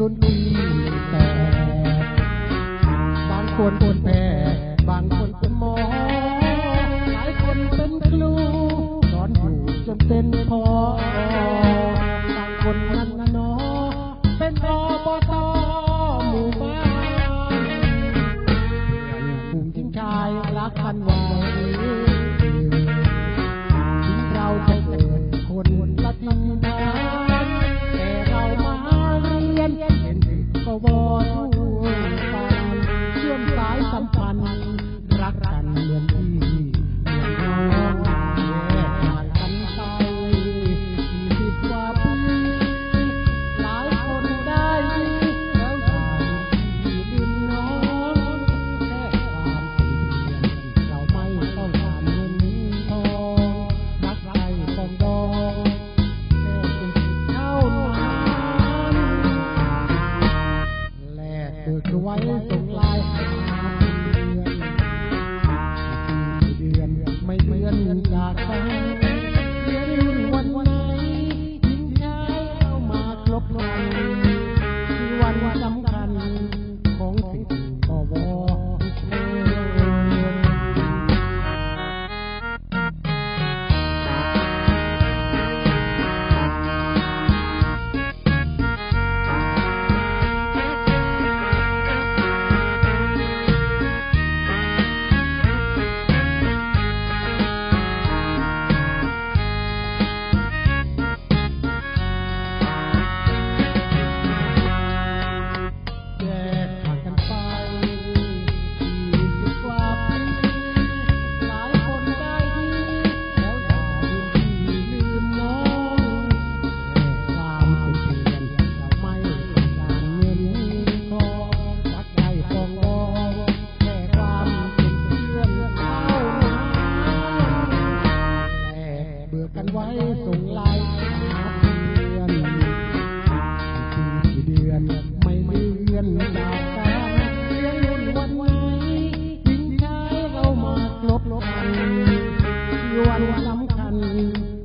ดนตรีแต่บางคนคนแพ้บางคนเป็นหมอหลายคนเป็นครูสอนอยู่จนเต็นพอบางคนนั้นนอเป็นอบตหมู่บ้านภูมิทิ้งชายรักพันวาย wires You.